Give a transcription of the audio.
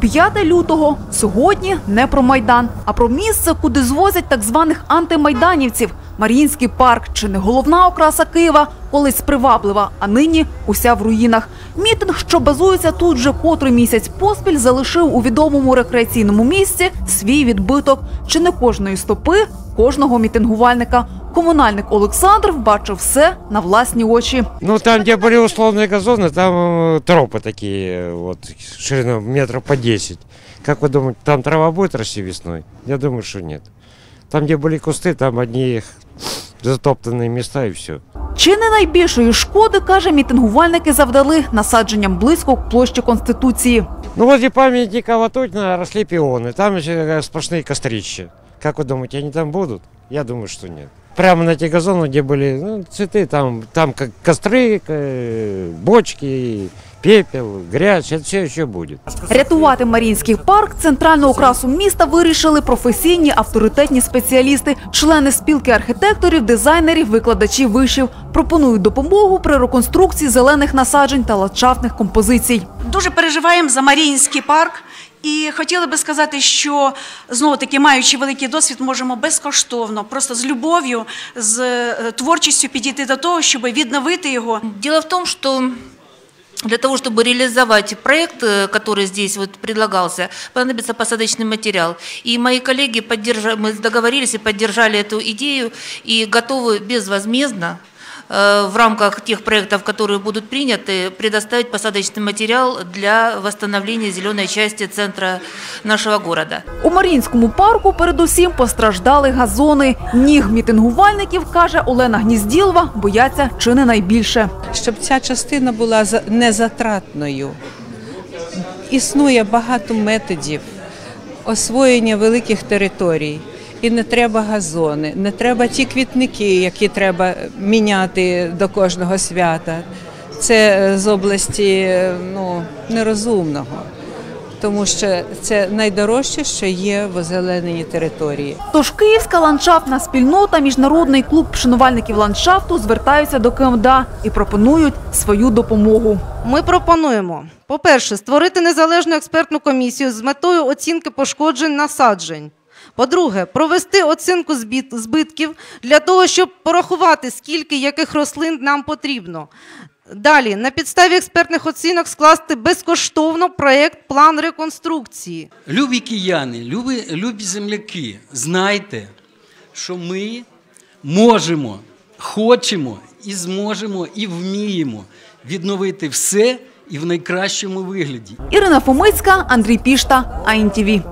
5 лютого сьогодні не про майдан, а про місце, куди звозять так званих антимайданівців. Маріїнський парк чи не головна окраса Києва, колись приваблива, а нині уся в руїнах. Мітинг, що базується тут вже котрий місяць поспіль, залишив у відомому рекреаційному місці свій відбиток. Чи не кожної стопи, кожного мітингувальника. Комунальник Олександр бачив все на власні очі. Ну, там, где были условные газоны, там э, тропы такие, вот, шириной метров по 10. Как вы думаете, там трава будет расти весной? Я думаю, что нет. Там, где были кусты, там одни их затоптанные места и все. Чи не найбільшої шкоди, каже, мітингувальники завдали насадженням близько к площі Конституції. Ну, возле памятника Ватутина росли пионы, там еще э, сплошные кострища. Как вы думаете, они там будут? Я думаю, что нет. Прямо на те газоны, где были ну, цветы, там, там как костры, э, бочки, пепел, грязь, это все еще будет. Рятувати Маріїнський парк, центральну окрасу міста вирішили професійні авторитетні спеціалісти, члени спілки архітекторів, дизайнерів, викладачів вишів. Пропонують допомогу при реконструкції зелених насаджень та ландшафтних композицій. Дуже переживаємо за Маріїнський парк. І хотіли би сказати, що знову таки, маючи великий досвід, можемо безкоштовно, просто з любов'ю, з е, творчістю підійти до того, щоб відновити його. Дело в том, что для того, чтобы реализовать проект, э, который здесь вот предлагался, понадобится посадочный материал. И мои коллеги поддержали, мы договорились и поддержали эту идею и готовы безвозмездно э, в рамках тех проектов, которые будут приняты, предоставить посадочный материал для восстановления зеленой части центра нашего города. У Маріїнському парку передусім постраждали газони. Ніг мітингувальників, каже Олена Гнізділова, бояться чи не найбільше. Щоб ця частина була незатратною. Існує багато методів освоєння великих територій. І не треба газони, не треба ті квітники, які треба міняти до кожного свята. Це е, з області е, ну, нерозумного, тому що це найдорожче, що є в озелененій території. Тож Київська ландшафтна спільнота, міжнародний клуб шанувальників ландшафту звертаються до КМДА і пропонують свою допомогу. Ми пропонуємо, по-перше, створити незалежну експертну комісію з метою оцінки пошкоджень насаджень. По-друге, провести оцінку збіт- збитків для того, щоб порахувати, скільки яких рослин нам потрібно. Далі, на підставі експертних оцінок скласти безкоштовно проєкт план реконструкції. Любі кияни, любі, любі земляки, знайте, що ми можемо, хочемо і зможемо, і вміємо відновити все і в найкращому вигляді. Ірина Фомицька, Андрій Пішта, АІНТІВІ.